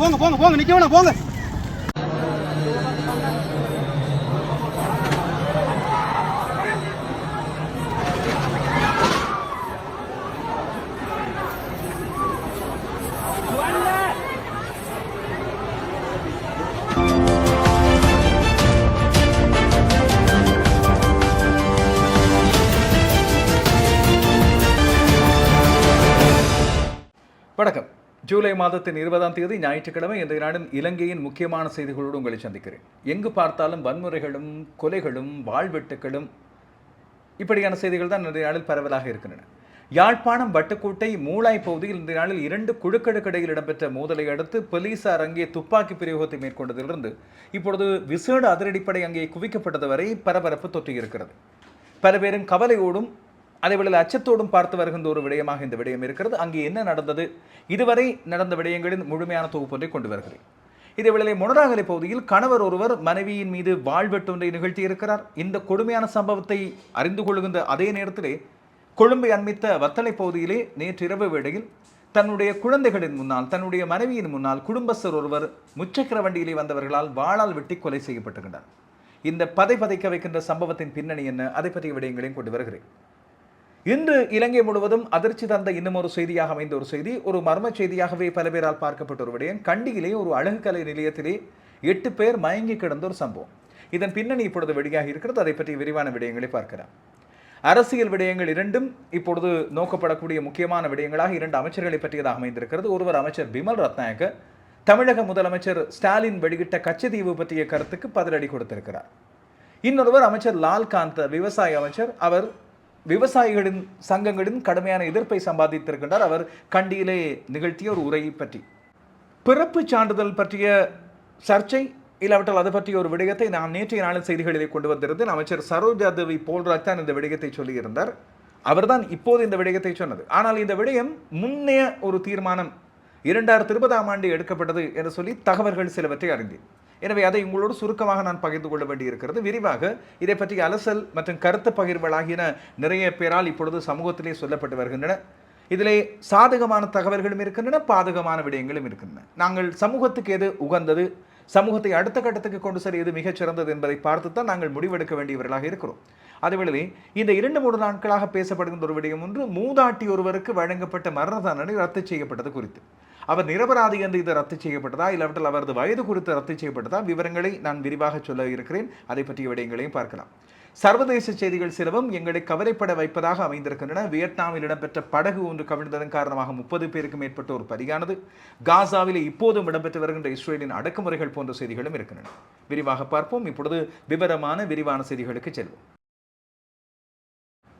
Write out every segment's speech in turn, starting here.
போங்க போங்க போங்க நிக்க வேணாம் போங்க. வணக்கம். ஜூலை மாதத்தின் இருபதாம் தேதி ஞாயிற்றுக்கிழமை இந்த நாளின் இலங்கையின் முக்கியமான செய்திகளோடு உங்களை சந்திக்கிறேன். எங்கு பார்த்தாலும் வன்முறைகளும் கொலைகளும் வாழ்வெட்டுகளும் இப்படியான செய்திகள் தான் இன்றைய நாளில் பரவலாக இருக்கின்றன. யாழ்ப்பாணம் வட்டுக்கோட்டை மூளாய் பகுதியில் இந்த நாளில் இரண்டு குழுக்களுக்கிடையில் இடம்பெற்ற மோதலை அடுத்து போலீசார் அங்கே துப்பாக்கி பிரயோகத்தை மேற்கொண்டதிலிருந்து இப்பொழுது விசேட அதிரடிப்படை அங்கே குவிக்கப்பட்டது வரை பரபரப்பு தொற்றியிருக்கிறது. பல பேரும் கவலையோடும் அதேவேளையில் அச்சத்தோடும் பார்த்து வருகின்ற ஒரு விடயமாக இந்த விடயம் இருக்கிறது. அங்கே என்ன நடந்தது? இதுவரை நடந்த விடயங்களின் முழுமையான தொகுப்பொன்றை கொண்டு வருகிறேன். இதேவேளை மொனராகலை பகுதியில் கணவர் ஒருவர் மனைவியின் மீது வாழ்வெட்டொன்றை நிகழ்த்தியிருக்கிறார் இந்த கொடுமையான சம்பவத்தை அறிந்து கொள்கின்ற அதே நேரத்திலே கொழும்பை அண்மித்த வத்தளை பகுதியிலே நேற்றிரவு வேளையில் தன்னுடைய குழந்தைகளின் முன்னால் தன்னுடைய மனைவியின் முன்னால் குடும்பஸ்தர் ஒருவர் முச்சக்கர வண்டியிலே வந்தவர்களால் வாளால் வெட்டி கொலை செய்யப்பட்டுகின்றார் இந்த பதை பதைக்க வைக்கின்ற சம்பவத்தின் பின்னணி என்ன? அதை பற்றிய விடயங்களையும் கொண்டு வருகிறேன். இன்று இலங்கை முழுவதும் அதிர்ச்சி தந்த இன்னும் ஒரு செய்தியாக அமைந்த ஒரு செய்தி. ஒரு மர்ம செய்தியாகவே பல பேரால் பார்க்கப்பட்ட ஒரு விடயம். கண்டியிலே ஒரு அழகு கலை நிலையத்திலே எட்டு பேர் மயங்கி கிடந்த ஒரு சம்பவம். இதன் பின்னணி இப்பொழுது வெளியாக இருக்கிறது. அதை பற்றி விரிவான விடயங்களை பார்க்கலாம். அரசியல் விடயங்கள் இரண்டும் இப்பொழுது நோக்கப்படக்கூடிய முக்கியமான விடயங்களாக இரண்டு அமைச்சர்களை பற்றியதாக அமைந்திருக்கிறது. ஒருவர் அமைச்சர் பிமல் ரத்நாயக்க தமிழக முதலமைச்சர் ஸ்டாலின் வெளியிட்ட கச்சதீவு பற்றிய கருத்துக்கு பதிலடி கொடுத்திருக்கிறார். இன்னொருவர் அமைச்சர் லால்காந்த் விவசாய அமைச்சர். அவர் விவசாயிகளின் சங்கங்களின் கடுமையான எதிர்ப்பை சம்பாதித்திருக்கின்றார். அவர் கண்டியிலே நிகழ்த்திய ஒரு உரையை பற்றி. பிறப்பு சான்றிதழ் பற்றிய சர்ச்சை இல்லாவிட்டால் அது பற்றிய ஒரு விடயத்தை நான் நேற்றைய நாளில் செய்திகளிலே கொண்டு வந்திருந்தேன். அமைச்சர் சரோஜா தேவி போல்ராஜ் தான் இந்த விடயத்தை சொல்லியிருந்தார். அவர்தான் இப்போது இந்த விடயத்தை சொன்னது. ஆனால் இந்த விடயம் முன்னைய ஒரு தீர்மானம் இரண்டாயிரத்தி இருபதாம் ஆண்டு எடுக்கப்பட்டது என்று சொல்லி தகவல்கள் சிலவற்றை அறிந்தேன். எனவே அதை உங்களோடு சுருக்கமாக நான் பகிர்ந்து கொள்ள வேண்டியிருக்கிறது. விரிவாக இதை பற்றி அலசல் மற்றும் கருத்து பகிர்வுகளாகின நிறைய பேரால் இப்பொழுது சமூகத்திலே சொல்லப்பட்டு வருகின்றன. இதிலே சாதகமான தகவல்களும் இருக்கின்றன பாதகமான விடயங்களும் இருக்கின்றன. நாங்கள் சமூகத்துக்கு எது உகந்தது சமூகத்தை அடுத்த கட்டத்துக்கு கொண்டு செல்ல எது மிகச் சிறந்தது என்பதை பார்த்துத்தான் நாங்கள் முடிவெடுக்க வேண்டியவர்களாக இருக்கிறோம். அதுவேளை இந்த இரண்டு மூன்று நாட்களாக பேசப்படுகின்ற ஒரு விடயம் ஒன்று மூதாட்டி ஒருவருக்கு வழங்கப்பட்ட மரண தண்டனை ரத்து செய்யப்பட்டது குறித்து. அவர் நிரபராதி என்று இது ரத்து செய்யப்பட்டதா? இல்லாவிட்டால் அவரது வயது குறித்து ரத்து செய்யப்பட்டதா? விவரங்களை நான் விரிவாக சொல்ல இருக்கிறேன். அதை பற்றிய விடயங்களையும் பார்க்கலாம். சர்வதேச செய்திகள் சிலவும் எங்களை கவலைப்பட வைப்பதாக அமைந்திருக்கின்றன. வியட்நாமில் இடம்பெற்ற படகு ஒன்று கவிழ்ந்ததன் காரணமாக முப்பது பேருக்கு மேற்பட்டோர் பலியானது. காசாவிலே இப்போதும் இடம்பெற்று வருகின்ற இஸ்ரேலின் அடக்குமுறைகள் போன்ற செய்திகளும் இருக்கின்றன. விரிவாக பார்ப்போம். இப்பொழுது விவரமான விரிவான செய்திகளுக்கு செல்வோம்.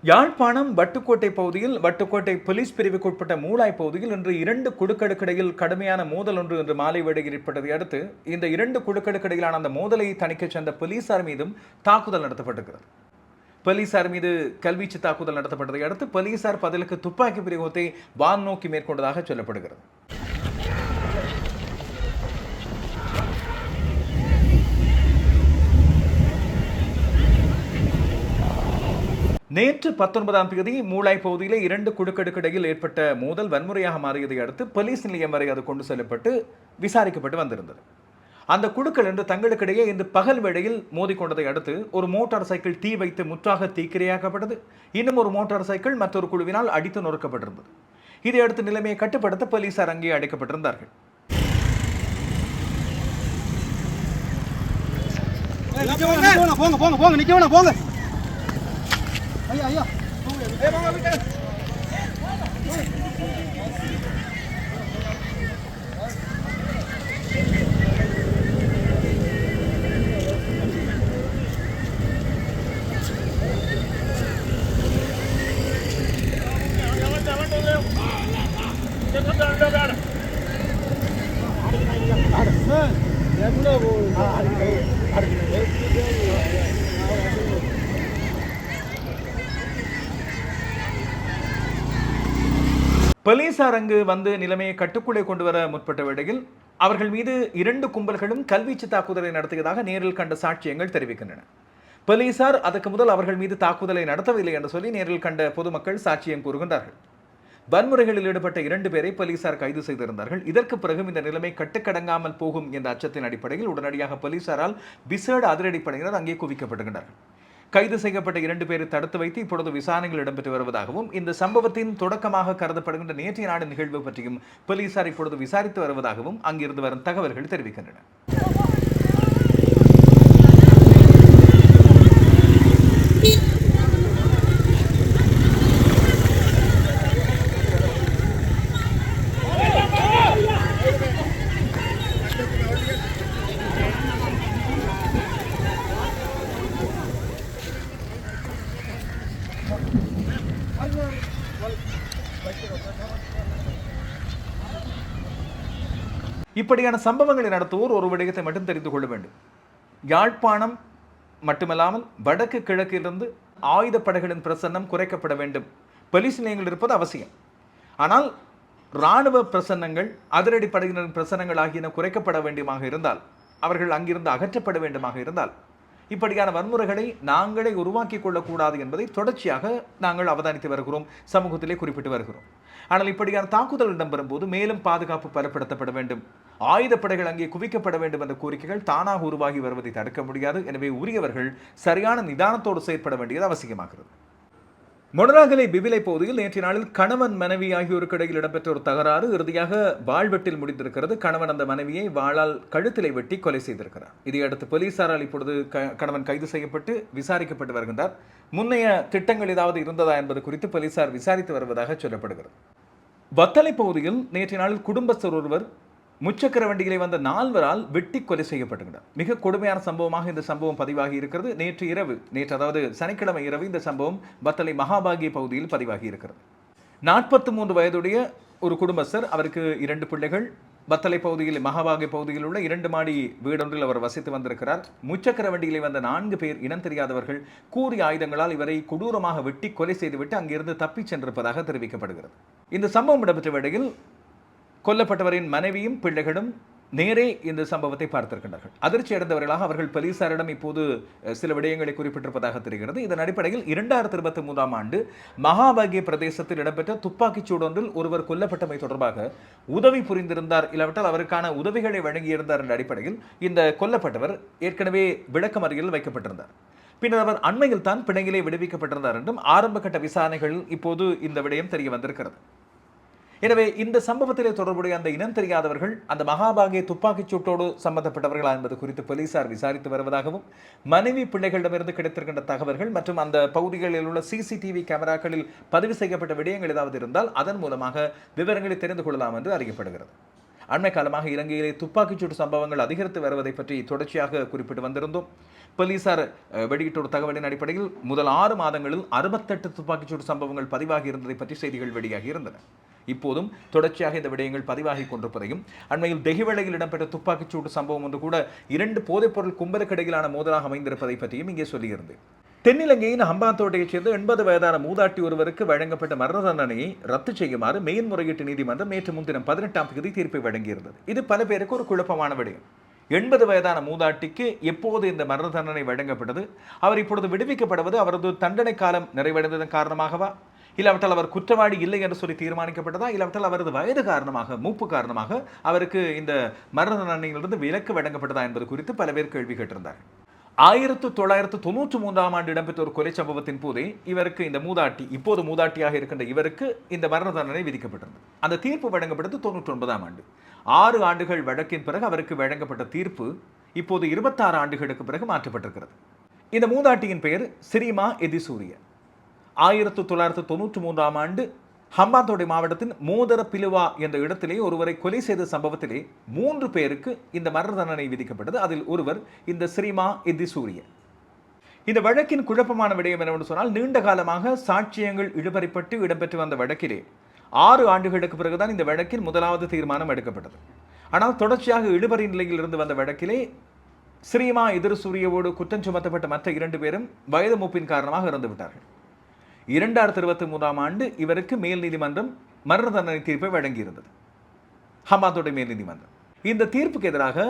யாழ்ப்பாணம் வட்டுக்கோட்டை பகுதியில் வட்டுக்கோட்டை போலீஸ் பிரிவுக்குட்பட்ட மூளாய் பகுதியில் இன்று இரண்டு குழுக்களுக்கிடையில் கடுமையான மோதல் ஒன்று இன்று மாலை வேளையில் ஏற்பட்டதை அடுத்து இந்த இரண்டு குழுக்களுக்கிடையிலான அந்த மோதலை தணிக்கச் சென்ற போலீசார் மீதும் தாக்குதல் நடத்தப்பட்டிருக்கிறது. போலீசார் மீது கல்வீச்சு தாக்குதல் நடத்தப்பட்டதை அடுத்து போலீசார் பதிலுக்கு துப்பாக்கி பிரயோகத்தை வான் நோக்கி மேற்கொண்டதாக சொல்லப்படுகிறது. நேற்று பத்தொன்பதாம் தேதி மூளாய் பகுதியில் இரண்டு குழுக்களுக்கிடையில் ஏற்பட்ட மோதல் வன்முறையாக மாறியதை அடுத்து போலீஸ் நிலையம் வரை அது கொண்டு செல்லப்பட்டு விசாரிக்கப்பட்டு வந்திருந்தது. அந்த குழுக்கள் என்று தங்களுக்கிடையே இந்த பகல் வேளையில் மோதிக்கொண்டதை அடுத்து ஒரு மோட்டார் சைக்கிள் தீ வைத்து முற்றாக தீக்கிரையாக்கப்பட்டது. இன்னும் ஒரு மோட்டார் சைக்கிள் மற்றொரு குழுவினால் அடித்து நொறுக்கப்பட்டிருந்தது. இதையடுத்து நிலைமையை கட்டுப்படுத்த போலீசார் அங்கே அடைக்கப்பட்டிருந்தார்கள். போங்க போங்க போங்க நிக்க போங்க. ஐயா ஐயா போலீசார் அங்கு வந்து நிலைமையை கட்டுக்குள்ளே கொண்டு வர முற்பட்ட வேளையில் அவர்கள் மீது இரண்டு கும்பல்களும் கல்வீச்சு தாக்குதலை நடத்தியதாக நேரில் கண்ட சாட்சியங்கள் தெரிவிக்கின்றன. போலீசார் அதற்கு முதல் அவர்கள் மீது தாக்குதலை நடத்தவில்லை என்று சொல்லி நேரில் கண்ட பொதுமக்கள் சாட்சியம் கூறுகின்றார்கள். வன்முறைகளில் ஈடுபட்ட இரண்டு பேரை போலீசார் கைது செய்திருந்தார்கள். இதற்கு பிறகும் இந்த நிலைமை கட்டுக்கடங்காமல் போகும் என்ற அச்சத்தின் அடிப்படையில் உடனடியாக போலீசாரால் விசேட அதிரடிப்படையினர் அங்கே குவிக்கப்படுகின்றனர் கைது செய்யப்பட்ட இரண்டு பேரை தடுத்து வைத்து இப்பொழுது விசாரணைகள் இடம்பெற்று வருவதாகவும் இந்த சம்பவத்தின் தொடக்கமாக கருதப்படுகின்ற நேற்றைய நாடு நிகழ்வு பற்றியும் போலீசார் இப்பொழுது விசாரித்து வருவதாகவும் அங்கிருந்து வரும் தகவல்கள் தெரிவிக்கின்றன. இப்படியான சம்பவங்களை நடத்துவோர் ஒரு விடயத்தை மட்டும் தெரிந்து கொள்ள வேண்டும். யாழ்ப்பாணம் மட்டுமல்லாமல் வடக்கு கிழக்கிலிருந்து ஆயுதப்படைகளின் பிரசன்னம் குறைக்கப்பட வேண்டும். போலீஸ் நிலையங்கள் இருப்பது அவசியம். ஆனால் இராணுவ பிரசன்னங்கள் அதிரடி படையினரின் பிரசன்னங்கள் ஆகியன குறைக்கப்பட வேண்டியமாக இருந்தால் அவர்கள் அங்கிருந்து அகற்றப்பட வேண்டுமாக இருந்தால் இப்படியான வன்முறைகளை நாங்களே உருவாக்கிக் கொள்ளக்கூடாது என்பதை தொடர்ச்சியாக நாங்கள் அவதானித்து வருகிறோம் சமூகத்திலே குறிப்பிட்டு வருகிறோம். ஆனால் இப்படியான தாக்குதல் இடம்பெறும் போது மேலும் பாதுகாப்பு பலப்படுத்தப்பட வேண்டும். ஆயுதப்படைகள் அங்கே குவிக்கப்பட வேண்டும் என்ற கோரிக்கைகள் தானாக உருவாகி வருவதை தடுக்க முடியாது. எனவே உரியவர்கள் சரியான நிதானத்தோடு செயற்பட வேண்டியது அவசியமாகிறது. மொனராகலை பிபிலை பகுதியில் நேற்றைய நாளில் கணவன் மனைவி ஆகியோருக்கு இடையில் இடம்பெற்ற ஒரு தகராறு இறுதியாக வாழ்வெட்டில் முடிந்திருக்கிறது. கணவன் அந்த மனைவியை வாழால் கழுத்திலை வெட்டி கொலை செய்திருக்கிறார். இதையடுத்து போலீசாரால் இப்பொழுது க- கணவன் கைது செய்யப்பட்டு விசாரிக்கப்பட்டு வருகின்றார். முன்னைய திட்டங்கள் ஏதாவது இருந்ததா என்பது குறித்து போலீசார் விசாரித்து வருவதாக சொல்லப்படுகிறது. வத்தலை பகுதியில் நேற்றைய நாளில் குடும்பஸ்தர் ஒருவர் முச்சக்கர வண்டிகளை வந்த நால்வரால் வெட்டி கொலை செய்யப்பட்டுள்ளனர். மிக கொடுமையான சம்பவமாக இந்த சம்பவம் பதிவாகி இருக்கிறது. நேற்று இரவு நேற்று அதாவது சனிக்கிழமை இரவு இந்த சம்பவம் பத்தளை மகாபாகிய பகுதியில் பதிவாகி இருக்கிறது. நாற்பத்தி மூன்று வயதுடைய ஒரு குடும்பஸ்தர் அவருக்கு இரண்டு பிள்ளைகள். பத்தலை பகுதியில் மகாபாகிய பகுதியில் உள்ள இரண்டு மாடி வீடொன்றில் அவர் வசித்து வந்திருக்கிறார். முச்சக்கர வண்டியிலே வந்த நான்கு பேர் இனம் தெரியாதவர்கள் கூறிய ஆயுதங்களால் இவரை கொடூரமாக வெட்டி கொலை செய்துவிட்டு அங்கிருந்து தப்பிச் சென்றிருப்பதாக தெரிவிக்கப்படுகிறது. இந்த சம்பவம் இடம்பெற்ற வேளையில் கொல்லப்பட்டவரின் மனைவியும் பிள்ளைகளும் நேரே இந்த சம்பவத்தை பார்த்திருக்கின்றார்கள். அதிர்ச்சி அடைந்தவர்களாக அவர்கள் போலீசாரிடம் இப்போது சில விடயங்களை குறிப்பிட்டிருப்பதாக தெரிகிறது. இதன் அடிப்படையில் இரண்டாயிரத்தி இருபத்தி மூன்றாம் ஆண்டு மகாபாகிய பிரதேசத்தில் இடம்பெற்ற துப்பாக்கிச் சூடொன்றில் ஒருவர் கொல்லப்பட்டமை தொடர்பாக உதவி புரிந்திருந்தார். இல்லாவிட்டால் அவருக்கான உதவிகளை வழங்கியிருந்தார் என்ற அடிப்படையில் இந்த கொல்லப்பட்டவர் ஏற்கனவே விளக்கமறியலில் வைக்கப்பட்டிருந்தார். பின்னர் அவர் அண்மையில் தான் பிணையிலே விடுவிக்கப்பட்டிருந்தார் என்றும் ஆரம்ப கட்ட விசாரணைகளில் இப்போது இந்த விடயம் தெரிய வந்திருக்கிறது. எனவே இந்த சம்பவத்திலே தொடர்புடைய அந்த இனம் தெரியாதவர்கள் அந்த மகாபாகிய துப்பாக்கிச் சூட்டோடு சம்பந்தப்பட்டவர்களா என்பது குறித்து போலீசார் விசாரித்து வருவதாகவும் மனைவி பிள்ளைகளிடமிருந்து கிடைத்திருக்கின்ற தகவல்கள் மற்றும் அந்த பகுதிகளில் உள்ள சிசிடிவி கேமராக்களில் பதிவு செய்யப்பட்ட விடயங்கள் ஏதாவது இருந்தால் அதன் மூலமாக விவரங்களை தெரிந்து கொள்ளலாம் என்று அறியப்படுகிறது. அண்மை காலமாக இலங்கையிலே துப்பாக்கிச்சூடு சம்பவங்கள் அதிகரித்து வருவதை பற்றி தொடர்ச்சியாக குறிப்பிட்டு வந்திருந்தோம். போலீசார் அஹ், வெளியிட்ட ஒரு தகவலின் அடிப்படையில் முதல் ஆறு மாதங்களில் அறுபத்தெட்டு துப்பாக்கிச்சூடு சம்பவங்கள் பதிவாகி இருந்ததை பற்றி செய்திகள் வெளியாகி இருந்தன. இப்போதும் தொடர்ச்சியாக இந்த விடயங்கள் பதிவாகி கொண்டிருப்பதையும் அண்மையில் தெஹிவளையில் இடம்பெற்ற துப்பாக்கிச்சூடு சம்பவம் ஒன்று கூட இரண்டு போதைப்பொருள் கும்பலுக்கு இடையிலான மோதலாக அமைந்திருப்பதை பற்றியும் இங்கே சொல்லியிருந்தேன் தென்னிலங்கையின் ஹம்பாந்தோட்டையைச் சேர்ந்த எண்பது வயதான மூதாட்டி ஒருவருக்கு வழங்கப்பட்ட மரண தண்டனையை ரத்து செய்யுமாறு மேன்முறையீட்டு நீதிமன்றம் நேற்று முன்தினம் பதினெட்டாம் தேதி தீர்ப்பை வழங்கியிருந்தது. இது பல பேருக்கு ஒரு குழப்பமான விடயம். எண்பது வயதான மூதாட்டிக்கு எப்போது இந்த மரண தண்டனை வழங்கப்பட்டது? அவர் இப்பொழுது விடுவிக்கப்படுவது அவரது தண்டனை காலம் நிறைவடைந்ததன் காரணமாகவா? இல்லாவிட்டால் அவர் குற்றவாளி இல்லை என்று சொல்லி தீர்மானிக்கப்பட்டதா? இல்லாவிட்டால் அவரது வயது காரணமாக மூப்பு காரணமாக அவருக்கு இந்த மரண தண்டனையிலிருந்து விலக்கு வழங்கப்பட்டதா என்பது குறித்து பல பேர் கேள்வி கேட்டிருந்தார் ஆயிரத்து தொள்ளாயிரத்து தொண்ணூற்றி மூன்றாம் ஆண்டு இடம்பெற்ற ஒரு கொலை சம்பவத்தின் போதே இவருக்கு இந்த மூதாட்டி இப்போது மூதாட்டியாக இருக்கின்ற இவருக்கு இந்த மரண தண்டனை விதிக்கப்பட்டிருந்தது. அந்த தீர்ப்பு வழங்கப்பட்டது தொண்ணூற்றி ஒன்பதாம் ஆண்டு. ஆறு ஆண்டுகள் வழக்கின் பிறகு அவருக்கு வழங்கப்பட்ட தீர்ப்பு இப்போது இருபத்தாறு ஆண்டுகளுக்கு பிறகு மாற்றப்பட்டிருக்கிறது. இந்த மூதாட்டியின் பெயர் சிரிமா எதிசூரிய. ஆயிரத்து தொள்ளாயிரத்து தொண்ணூற்றி மூன்றாம் ஆண்டு ஹம்பாந்தோடை மாவட்டத்தின் மோதர பிலுவா என்ற இடத்திலே ஒருவரை கொலை செய்த சம்பவத்திலே மூன்று பேருக்கு இந்த மரண தண்டனை விதிக்கப்பட்டது. அதில் ஒருவர் இந்த ஸ்ரீமா எதிசூரிய இந்த வழக்கின் குழப்பமான விடயம் என்னவென்று சொன்னால் நீண்ட காலமாக சாட்சியங்கள் இழுபறிப்பட்டு இடம்பெற்று வந்த வழக்கிலே ஆறு ஆண்டுகளுக்கு பிறகுதான் இந்த வழக்கின் முதலாவது தீர்மானம் எடுக்கப்பட்டது. ஆனால் தொடர்ச்சியாக இழுபறி நிலையில் இருந்து வந்த வழக்கிலே ஸ்ரீமா எதிர் சூரியவோடு குற்றம் சுமத்தப்பட்ட மற்ற இரண்டு பேரும் வயது மூப்பின் காரணமாக இறந்துவிட்டார்கள். இரண்டாயிரத்தி இருபத்தி மூன்றாம் ஆண்டு இவருக்கு மேல் நீதிமன்றம் மரண தண்டனை தீர்ப்பை வழங்கியிருந்தது. ஹமாதோட மேல் நீதிமன்றம். இந்த தீர்ப்புக்கு எதிராக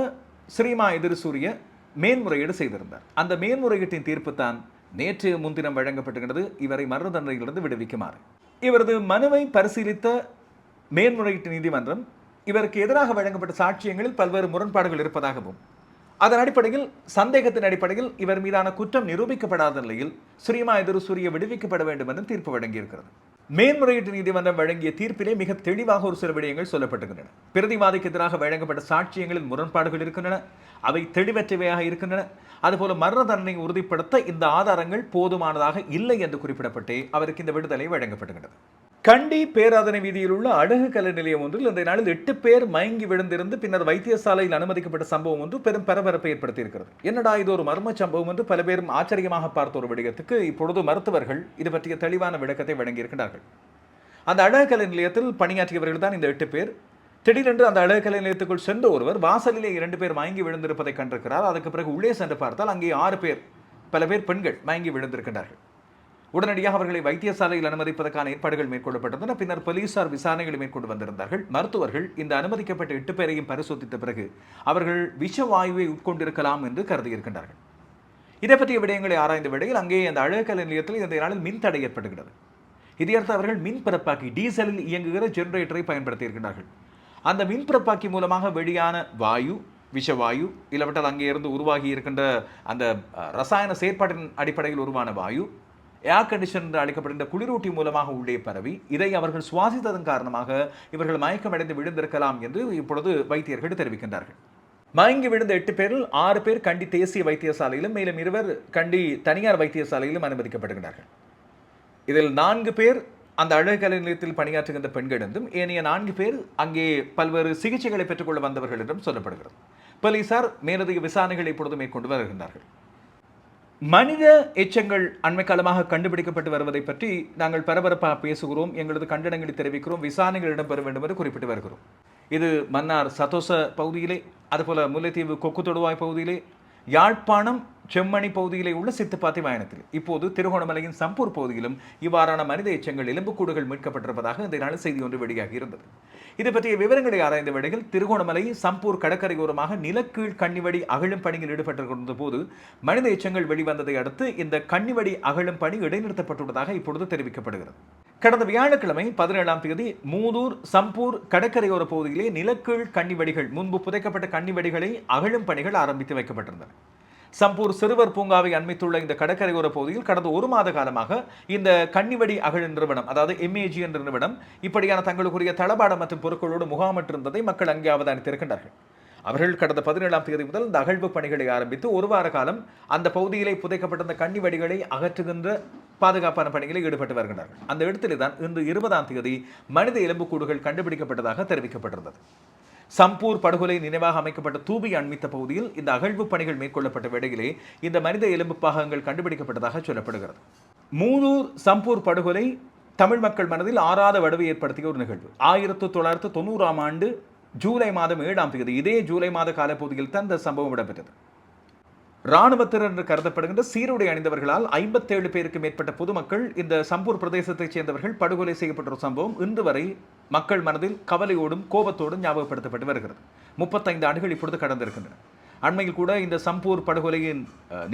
ஸ்ரீமா எதிர்சூரிய மேன்முறையீடு செய்திருந்தார். அந்த மேன்முறையீட்டின் தீர்ப்பு தான் நேற்று முன்தினம் வழங்கப்பட்டிருக்கிறது இவரை மரண தண்டனையிலிருந்து விடுவிக்குமாறு. இவரது மனுவை பரிசீலித்த மேன்முறையீட்டு நீதிமன்றம் இவருக்கு எதிராக வழங்கப்பட்ட சாட்சியங்களில் பல்வேறு முரண்பாடுகள் இருப்பதாகவும் அதன் அடிப்படையில் சந்தேகத்தின் அடிப்படையில் இவர் மீதான குற்றம் நிரூபிக்கப்படாத நிலையில் சுரியமா எதிர் சூரிய விடுவிக்கப்பட வேண்டும் என்று தீர்ப்பு வழங்கியிருக்கிறது. மேன்முறையீட்டு நீதிமன்றம் வழங்கிய தீர்ப்பிலே மிக தெளிவாக ஒரு சில விடயங்கள் சொல்லப்பட்டுகின்றன பிரதிவாதிக்கு எதிராக வழங்கப்பட்ட சாட்சியங்களில் முரண்பாடுகள் இருக்கின்றன அவை தெளிவற்றவையாக இருக்கின்றன. அதுபோல மரண தண்டனை உறுதிப்படுத்த இந்த ஆதாரங்கள் போதுமானதாக இல்லை என்று குறிப்பிடப்பட்டே அவருக்கு இந்த விடுதலை வழங்கப்படுகிறது கண்டி பேராதனை வீதியில் உள்ள அழகு கலை நிலையம் ஒன்றில் இந்த நாளில் எட்டு பேர் மயங்கி விழுந்திருந்து பின்னர் வைத்தியசாலையில் அனுமதிக்கப்பட்ட சம்பவம் ஒன்று பெரும் பரபரப்பை ஏற்படுத்தியிருக்கிறது. என்னடா இது ஒரு மர்ம சம்பவம் என்று பல பேரும் ஆச்சரியமாக பார்த்த ஒரு விடயத்துக்கு இப்பொழுது மருத்துவர்கள் இது பற்றிய தெளிவான விளக்கத்தை வழங்கியிருக்கிறார்கள். அந்த அழகு கலை நிலையத்தில் பணியாற்றியவர்கள் தான் இந்த எட்டு பேர். திடீரென்று அந்த அழகு கலை நிலையத்துக்குள் சென்ற ஒருவர் வாசலிலே இரண்டு பேர் மயங்கி விழுந்திருப்பதை கண்டிருக்கிறார். அதுக்கு பிறகு உள்ளே சென்று பார்த்தால் அங்கே ஆறு பேர் பல பேர் பெண்கள் மயங்கி விழுந்திருக்கிறார்கள் உடனடியாக அவர்களை வைத்தியசாலையில் அனுமதிப்பதற்கான ஏற்பாடுகள் மேற்கொள்ளப்பட்டன. பின்னர் போலீசார் விசாரணைகளை மேற்கொண்டு வந்திருந்தார்கள். மருத்துவர்கள் இந்த அனுமதிக்கப்பட்ட எட்டு பேரையும் பரிசோதித்த பிறகு அவர்கள் விஷவாயுவை உட்கொண்டிருக்கலாம் என்று கருதியிருக்கின்றார்கள். இதை பற்றிய விடயங்களை ஆராய்ந்த விடையில் அங்கே அந்த அழகலை நிலையத்தில் இந்த நாளில் மின் தடை ஏற்படுகிறது இதையடுத்து அவர்கள் மின் பிறப்பாக்கி டீசலில் இயங்குகிற ஜெனரேட்டரை பயன்படுத்தியிருக்கிறார்கள் அந்த மின் பிறப்பாக்கி மூலமாக வெளியான வாயு விஷவாயு இல்லாவிட்டால் அங்கே இருந்து உருவாகி இருக்கின்ற அந்த ரசாயன செயற்பாட்டின் அடிப்படையில் உருவான வாயு ஏர் கண்டிஷன் என்று அழைக்கப்படுகின்ற குளிரூட்டி மூலமாக உள்ளே பரவி இதை அவர்கள் சுவாசித்ததன் காரணமாக இவர்கள் மயக்கமடைந்து விழுந்திருக்கலாம் என்று இப்பொழுது வைத்தியர்கள் தெரிவிக்கின்றார்கள். மயங்கி விழுந்த எட்டு பேரில் ஆறு பேர் கண்டி தேசிய வைத்தியசாலையிலும் மேலும் இருவர் கண்டி தனியார் வைத்தியசாலையிலும் அனுமதிக்கப்படுகிறார்கள் இதில் நான்கு பேர் அந்த அழகலை நிலையத்தில் பணியாற்றுகின்ற பெண்களிடந்தும் ஏனைய நான்கு பேர் அங்கே பல்வேறு சிகிச்சைகளை பெற்றுக்கொள்ள வந்தவர்கள் என்றும் சொல்லப்படுகிறது. போலீசார் மேலதிக விசாரணைகளை இப்பொழுது மேற்கொண்டு வருகின்றார்கள். மனித எச்சங்கள் அண்மை காலமாக கண்டுபிடிக்கப்பட்டு வருவதை பற்றி நாங்கள் பரபரப்பாக பேசுகிறோம் எங்களது கண்டனங்களை தெரிவிக்கிறோம் விசாரணைகள் இடம்பெற வேண்டும் என்று குறிப்பிட்டு வருகிறோம். இது மன்னார் சதோச பகுதியிலே அதுபோல முல்லைத்தீவு கொக்கு தொடுவாய் பகுதியிலே யாழ்ப்பாணம் செம்மணி பகுதியிலே உள்ள சித்துப்பாத்தி வாயனத்தில். இப்போது திருகோணமலையின் சம்பூர் பகுதியிலும் இவ்வாறான மனித எச்சங்கள் எலும்புக்கூடுகள் மீட்கப்பட்டிருப்பதாக இந்த நாள் செய்தி ஒன்று வெளியாகி இருந்தது. இது பற்றிய விவரங்களை ஆராய்ந்த வேளையில் திருகோணமலை சம்பூர் கடற்கரையோரமாக நிலக்கீழ் கண்ணிவடி அகழும் பணியில் ஈடுபட்டிருந்த போது மனித எச்சங்கள் வெளிவந்ததை அடுத்து இந்த கன்னிவடி அகழும் பணி இடைநிறுத்தப்பட்டுள்ளதாக இப்பொழுது தெரிவிக்கப்படுகிறது. கடந்த வியாழக்கிழமை பதினேழாம் தேதி மூதூர் சம்பூர் கடற்கரையோர பகுதியிலே நிலக்கீழ் கன்னிவடிகள் முன்பு புதைக்கப்பட்ட கன்னிவடிகளை அகழும் பணிகள் ஆரம்பித்து வைக்கப்பட்டிருந்தன. சம்பூர் சிறுவர் பூங்காவை அண்மித்துள்ள இந்த கடற்கரையோர பகுதியில் கடந்த ஒரு மாத காலமாக இந்த கன்னிவடி அகழ் நிறுவனம் அதாவது எம்ஏஜி என்ற நிறுவனம் இப்படியான தங்களுக்குரிய தளபாடம் மற்றும் பொருட்களோடு முகாமிட்டிருந்ததை மக்கள் அங்கே அவதானித்திருக்கின்றார்கள் அவர்கள் கடந்த பதினேழாம் தேதி முதல் இந்த அகழ்வு பணிகளை ஆரம்பித்து ஒரு வார காலம் அந்த பகுதியிலே புதைக்கப்பட்டிருந்த கன்னிவடிகளை அகற்றுகின்ற பாதுகாப்பான பணிகளில் ஈடுபட்டு வருகின்றார்கள். அந்த இடத்திலே தான் இன்று இருபதாம் தேதி மனித எலும்புக்கூடுகள் கண்டுபிடிக்கப்பட்டதாக தெரிவிக்கப்பட்டிருந்தது. சம்பூர் படுகொலை நினைவாக அமைக்கப்பட்ட தூபி அண்மித்த பகுதியில் இந்த அகழ்வு பணிகள் மேற்கொள்ளப்பட்ட வேளையிலே இந்த மனித எலும்பு பாகங்கள் கண்டுபிடிக்கப்பட்டதாக சொல்லப்படுகிறது. மூதூர் சம்பூர் படுகொலை தமிழ் மக்கள் மனதில் ஆறாத வடுவை ஏற்படுத்திய ஒரு நிகழ்வு. ஆயிரத்து தொள்ளாயிரத்து தொண்ணூறாம் ஆண்டு ஜூலை மாதம் ஏழாம் தேதி இதே ஜூலை மாத காலப்பகுதியில் தான் இந்த சம்பவம் இடம்பெற்றது. இராணுவத்தினர் என்று கருதப்படுகின்ற சீருடை அணிந்தவர்களால் ஐம்பத்தேழு பேருக்கு மேற்பட்ட பொதுமக்கள் இந்த சம்பூர் பிரதேசத்தைச் சேர்ந்தவர்கள் படுகொலை செய்யப்பட்ட ஒரு சம்பவம் இன்று வரை மக்கள் மனதில் கவலையோடும் கோபத்தோடும் ஞாபகப்படுத்தப்பட்டு வருகிறது. முப்பத்தைந்து ஆண்டுகள் இப்பொழுது கடந்திருக்கின்றன. அண்மையில் கூட இந்த சம்பூர் படுகொலையின்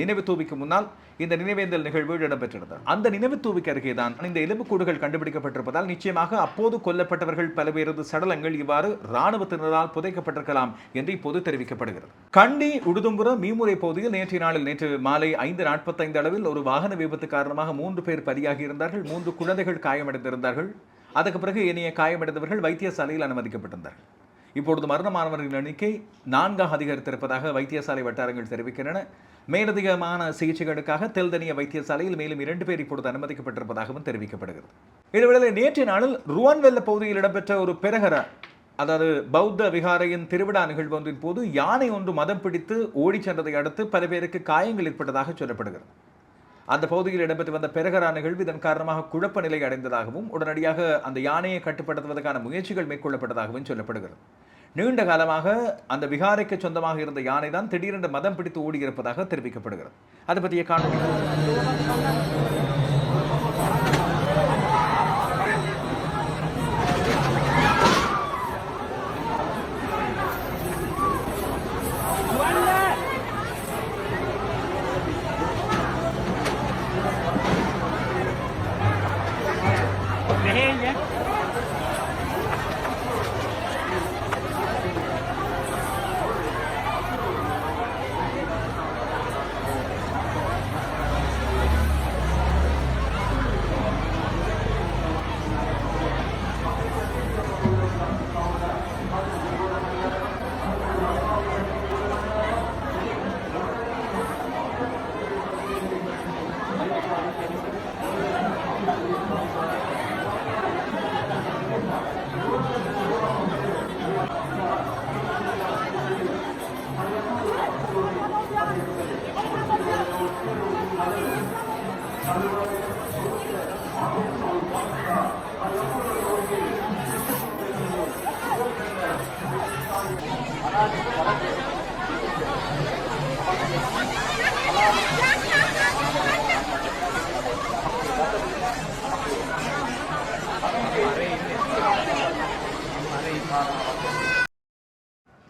நினைவு தூவிக்கு முன்னால் இந்த நினைவேந்தல் நிகழ்வு இடம்பெற்றிருந்தது. அந்த நினைவு தூவிக்கு அருகே தான் இந்த எலும்புக்கூடுகள் கண்டுபிடிக்கப்பட்டிருப்பதால் நிச்சயமாக அப்போது கொல்லப்பட்டவர்கள் பல்வேறு சடலங்கள் இவ்வாறு இராணுவத்தினரால் புதைக்கப்பட்டிருக்கலாம் என்று இப்போது தெரிவிக்கப்படுகிறது. கண்டி உடுதும்புற மீமுறை பகுதியில் நேற்றைய நாளில் நேற்று மாலை ஐந்து நாற்பத்தைந்து அளவில் ஒரு வாகன விபத்து காரணமாக மூன்று பேர் பலியாகி இருந்தார்கள் மூன்று குழந்தைகள் காயமடைந்திருந்தார்கள். அதற்கு பிறகு ஏனைய காயமடைந்தவர்கள் வைத்தியசாலையில் அனுமதிக்கப்பட்டிருந்தார்கள். இப்பொழுது மரணமானவர்களின் எண்ணிக்கை நான்காக அதிகரித்திருப்பதாக வைத்தியசாலை வட்டாரங்கள் தெரிவிக்கின்றன. மேலதிகமான சிகிச்சைகளுக்காக தெல்தனிய வைத்தியசாலையில் மேலும் இரண்டு பேர் இப்பொழுது அனுமதிக்கப்பட்டிருப்பதாகவும் தெரிவிக்கப்படுகிறது. இதுவேளை நேற்றைய நாளில் ருவான்வெல்ல பகுதியில் இடம்பெற்ற ஒரு பெருகர அதாவது பௌத்த விகாரையின் திருவிழா நிகழ்வு ஒன்றின் போது யானை ஒன்று மதம் பிடித்து ஓடிச் சென்றதை அடுத்து பல பேருக்கு காயங்கள் ஏற்பட்டதாக சொல்லப்படுகிறது. அந்த பகுதியில் இடம்பெற்று வந்த பெருகரா நிகழ்வு இதன் காரணமாக குழப்ப நிலை அடைந்ததாகவும் உடனடியாக அந்த யானையை கட்டுப்படுத்துவதற்கான முயற்சிகள் மேற்கொள்ளப்பட்டதாகவும் சொல்லப்படுகிறது. நீண்ட காலமாக அந்த விகாரைக்கு சொந்தமாக இருந்த யானை தான் திடீரென்று மதம் பிடித்து ஓடியிருப்பதாக தெரிவிக்கப்படுகிறது. அது பற்றிய காணொலி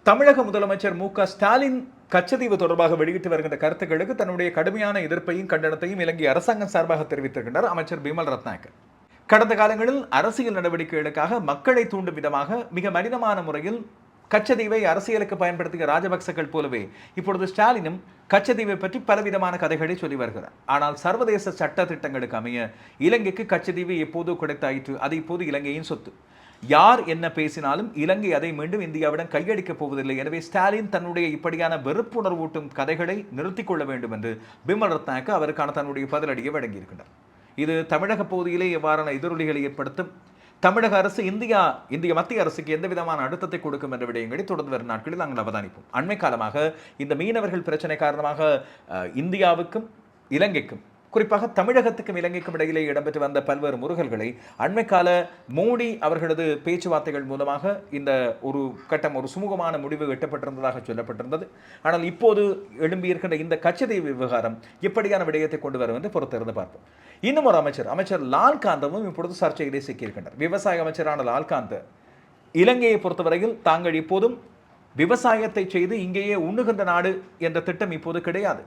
தமிழக முதலமைச்சர் மு க ஸ்டாலின் கச்சதீவு தொடர்பாக வெளியிட்டு வருகின்ற கருத்துக்களுக்கு தன்னுடைய கடுமையான எதிர்ப்பையும் கண்டனத்தையும் இலங்கை அரசாங்கம் சார்பாக தெரிவித்திருக்கின்றார் அமைச்சர் பிமல் ரத்னாகர் கடந்த காலங்களில் அரசியல் நடவடிக்கைகளுக்காக மக்களை தூண்டும் விதமாக மிக மனிதமான முறையில் கச்சதீவை அரசியலுக்கு பயன்படுத்திய ராஜபக்சகள் போலவே இப்பொழுது ஸ்டாலினும் கச்சதீவை பற்றி பலவிதமான கதைகளை சொல்லி வருகிறார். ஆனால் சர்வதேச சட்ட திட்டங்களுக்கு அமைய இலங்கைக்கு கச்சதீவு எப்போது கிடைத்தாயிற்று அது இப்போது இலங்கையின் சொத்து. யார் என்ன பேசினாலும் இலங்கை அதை மீண்டும் இந்தியாவிடம் கையடிக்கப் போவதில்லை. எனவே ஸ்டாலின் தன்னுடைய இப்படியான வெறுப்புணர்வூட்டும் கதைகளை நிறுத்திக் கொள்ள வேண்டும் என்று பிமல் ரத்னாக்கு அவருக்கான தன்னுடைய பதிலடியை வழங்கியிருக்கின்றார் இது தமிழக பகுதியிலே எவ்வாறான எதிரொலிகளை ஏற்படுத்தும். தமிழக அரசு இந்தியா இந்திய மத்திய அரசுக்கு எந்த விதமான அழுத்தத்தை கொடுக்கும் என்ற விடயங்களை தொடர்ந்து வரும் நாட்களில் நாங்கள் அவதானிப்போம். அண்மை காலமாக இந்த மீனவர்கள் பிரச்சனை காரணமாக இந்தியாவுக்கும் இலங்கைக்கும் குறிப்பாக தமிழகத்துக்கும் இலங்கைக்கும் இடையிலே இடம்பெற்று வந்த பல்வேறு முருகல்களை அண்மைக்கால மோடி அவர்களது பேச்சுவார்த்தைகள் மூலமாக இந்த ஒரு கட்டம் ஒரு சுமூகமான முடிவு எட்டப்பட்டிருந்ததாக சொல்லப்பட்டிருந்தது. ஆனால் இப்போது எழும்பியிருக்கின்ற இந்த கச்சதை விவகாரம் எப்படியான விடயத்தை கொண்டு வரும் என்று பொறுத்திருந்து பார்ப்போம். இன்னும் ஒரு அமைச்சர் அமைச்சர் லால்காந்தமும் இப்பொழுது சர்ச்சையிலே சிக்கியிருக்கின்றார் விவசாய அமைச்சரான லால்காந்த் இலங்கையை பொறுத்தவரையில் தாங்கள் இப்போதும் விவசாயத்தை செய்து இங்கேயே உண்ணுகின்ற நாடு என்ற திட்டம் இப்போது கிடையாது.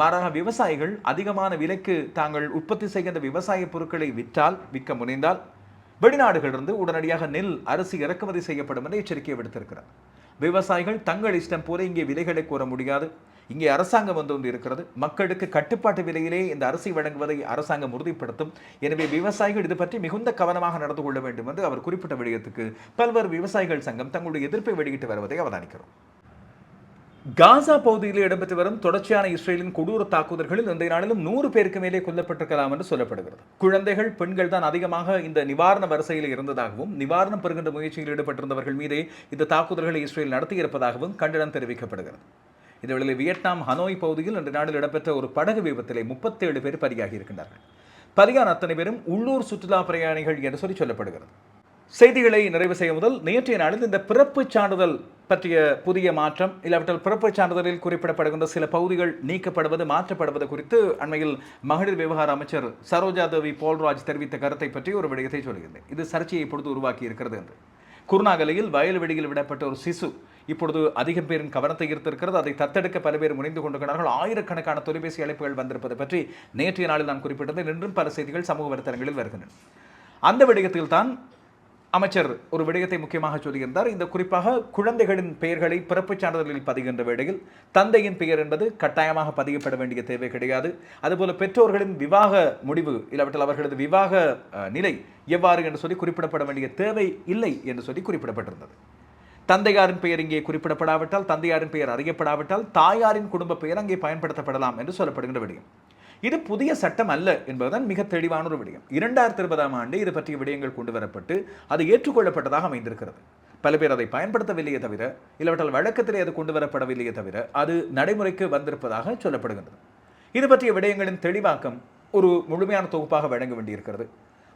மாறாக விவசாயிகள் அதிகமான விலைக்கு தாங்கள் உற்பத்தி செய்கின்ற விவசாய பொருட்களை விற்றால் விற்க முனைந்தால் வெளிநாடுகளிலிருந்து உடனடியாக நெல் அரிசி இறக்குமதி செய்யப்படும் என எச்சரிக்கை விடுத்திருக்கிறார். விவசாயிகள் தங்கள் இஷ்டம் போல இங்கே விலைகளை கூற முடியாது. இங்கே அரசாங்கம் வந்து ஒன்று இருக்கிறது மக்களுக்கு கட்டுப்பாட்டு விலையிலே இந்த அரிசி வழங்குவதை அரசாங்கம் உறுதிப்படுத்தும். எனவே விவசாயிகள் இது பற்றி மிகுந்த கவனமாக நடந்து கொள்ள வேண்டும் என்று அவர் குறிப்பிட்ட விடயத்துக்கு பல்வேறு விவசாயிகள் சங்கம் தங்களுடைய எதிர்ப்பை வெளியிட்டு வருவதை அவதானிக்கிறோம். காசா பகுதியில் இடம்பெற்று வரும் தொடர்ச்சியான இஸ்ரேலின் கொடூர தாக்குதல்களில் இன்றைய நாளிலும் நூறு பேருக்கு மேலே கொல்லப்பட்டிருக்கலாம் என்று சொல்லப்படுகிறது. குழந்தைகள் பெண்கள் தான் அதிகமாக இந்த நிவாரண வரிசையில் இருந்ததாகவும் நிவாரணம் பெறுகின்ற முயற்சியில் ஈடுபட்டிருந்தவர்கள் மீதே இந்த தாக்குதல்களை இஸ்ரேல் நடத்தியிருப்பதாகவும் கண்டனம் தெரிவிக்கப்படுகிறது. இதேவேளை வியட்நாம் ஹனோய் பகுதியில் இன்று நாளில் இடம்பெற்ற ஒரு படகு விபத்திலே முப்பத்தேழு பேர் பலியாகி இருக்கின்றார்கள். பலியான அத்தனை பேரும் உள்ளூர் சுற்றுலா பிரயாணிகள் என்று சொல்லி சொல்லப்படுகிறது. செய்திகளை நிறைவு செய்ய முதல் நேற்றைய நாளில் இந்த பிறப்புச் சான்றிதழ் பற்றிய புதிய மாற்றம் இல்லாவிட்டால் பிறப்புச் சான்றிதழில் குறிப்பிடப்படுகின்ற சில பகுதிகள் நீக்கப்படுவது மாற்றப்படுவது குறித்து அண்மையில் மகளிர் விவகார அமைச்சர் சரோஜா தேவி போல்ராஜ் தெரிவித்த கருத்தை பற்றி ஒரு விடயத்தை சொல்கிறேன் இது சர்ச்சையை பொழுது உருவாக்கி இருக்கிறது என்று. குருநாகலையில் வயல்வெளியில் விடப்பட்ட ஒரு சிசு இப்பொழுது அதிகம் பேரின் கவனத்தை ஈர்த்திருக்கிறது அதை தத்தெடுக்க பல பேர் முனைந்து கொண்டிருக்கிறார்கள். ஆயிரக்கணக்கான தொலைபேசி அழைப்புகள் வந்திருப்பது பற்றி நேற்றைய நாளில் நான் குறிப்பிட்டது இன்றும் பல செய்திகள் சமூக வலைத்தளங்களில் வருகின்றன. அந்த விடயத்தில் தான் அமைச்சர் ஒரு விடயத்தை முக்கியமாக சொல்லியிருந்தார். இந்த குறிப்பாக குழந்தைகளின் பெயர்களை பிறப்புச் சான்றிதழில் பதிகின்ற வேளையில் தந்தையின் பெயர் என்பது கட்டாயமாக பதியப்பட வேண்டிய தேவை கிடையாது. அதுபோல பெற்றோர்களின் விவாக முடிவு இல்லாவிட்டால் அவர்களது விவாக நிலை எவ்வாறு என்று சொல்லி குறிப்பிடப்பட வேண்டிய தேவை இல்லை என்று சொல்லி குறிப்பிடப்பட்டிருந்தது. தந்தையாரின் பெயர் இங்கே குறிப்பிடப்படாவிட்டால் தந்தையாரின் பெயர் அறியப்படாவிட்டால் தாயாரின் குடும்ப பெயர் அங்கே பயன்படுத்தப்படலாம் என்று சொல்லப்படுகின்ற விடயம். இது புதிய சட்டம் அல்ல என்பதுதான் மிக தெளிவான ஒரு விடயம். இரண்டாயிரத்தி இருபதாம் ஆண்டு இது பற்றிய விடயங்கள் கொண்டு வரப்பட்டு அது ஏற்றுக்கொள்ளப்பட்டதாக அமைந்திருக்கிறது. பல பேர் அதை பயன்படுத்தவில்லையே தவிர இல்லவற்றால் வழக்கத்திலே அது கொண்டு வரப்படவில்லையே தவிர அது நடைமுறைக்கு வந்திருப்பதாக சொல்லப்படுகின்றது. இது பற்றிய விடயங்களின் தெளிவாக்கம் ஒரு முழுமையான தொகுப்பாக வழங்க வேண்டியிருக்கிறது.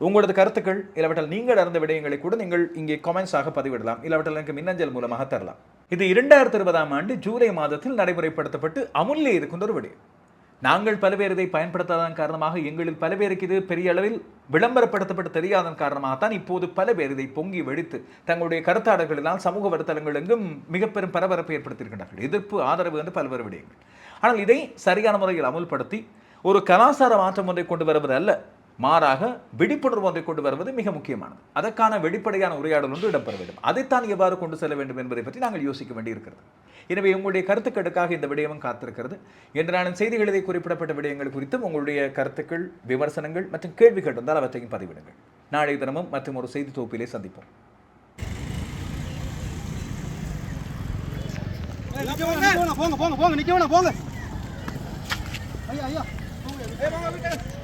உங்களது கருத்துக்கள் இல்லாவிட்டால் நீங்கள் அறிந்த விடயங்களை கூட நீங்கள் இங்கே கமெண்ட்ஸாக பதிவிடலாம். இல்லாவிட்டால் எனக்கு மின்னஞ்சல் மூலமாக தரலாம். இது இரண்டாயிரத்தி இருபதாம் ஆண்டு ஜூலை மாதத்தில் நடைமுறைப்படுத்தப்பட்டு அமுல்லே இருக்கின்ற ஒரு விடயம். நாங்கள் பல பேர் இதை பயன்படுத்தாதன் காரணமாக எங்களில் பல பேருக்கு இது பெரிய அளவில் விளம்பரப்படுத்தப்பட்டு தெரியாதன் காரணமாகத்தான் இப்போது பல பேர் இதை பொங்கி வெடித்து தங்களுடைய கருத்தாடல்களினால் சமூக வலைத்தளங்கள் எங்கும் மிக பெரும் பரபரப்பை ஏற்படுத்தியிருக்கின்றார்கள். எதிர்ப்பு ஆதரவு என்று பல்வேறு விடயங்கள். ஆனால் இதை சரியான முறையில் அமுல்படுத்தி ஒரு கலாச்சார மாற்றம் ஒன்றை கொண்டு வருவது அல்ல. மாறாக விழிப்புணர்வு ஒன்றை கொண்டு வருவது மிக முக்கியமானது. அதற்கான வெளிப்படையான உரையாடல் ஒன்று இடம்பெற வேண்டும் அதைத்தான் எவ்வாறு கொண்டு செல்ல வேண்டும் என்பதை பற்றி நாங்கள் யோசிக்க வேண்டியிருக்கிறது. எனவே உங்களுடைய கருத்துக்களுக்காக இந்த விடயமும் காத்திருக்கிறது. என்று நான் செய்திகளிலே குறிப்பிடப்பட்ட விடயங்கள் குறித்தும் உங்களுடைய கருத்துக்கள் விமர்சனங்கள் மற்றும் கேள்விகள் இருந்தால் அவற்றையும் பதிவிடுங்கள். நாளை தினமும் மற்றும் ஒரு செய்தி தொகுப்பிலே சந்திப்போம். போங்க போங்க போங்க நிக்க வேணாம் போங்க. ஐயா ஐயா. போங்க.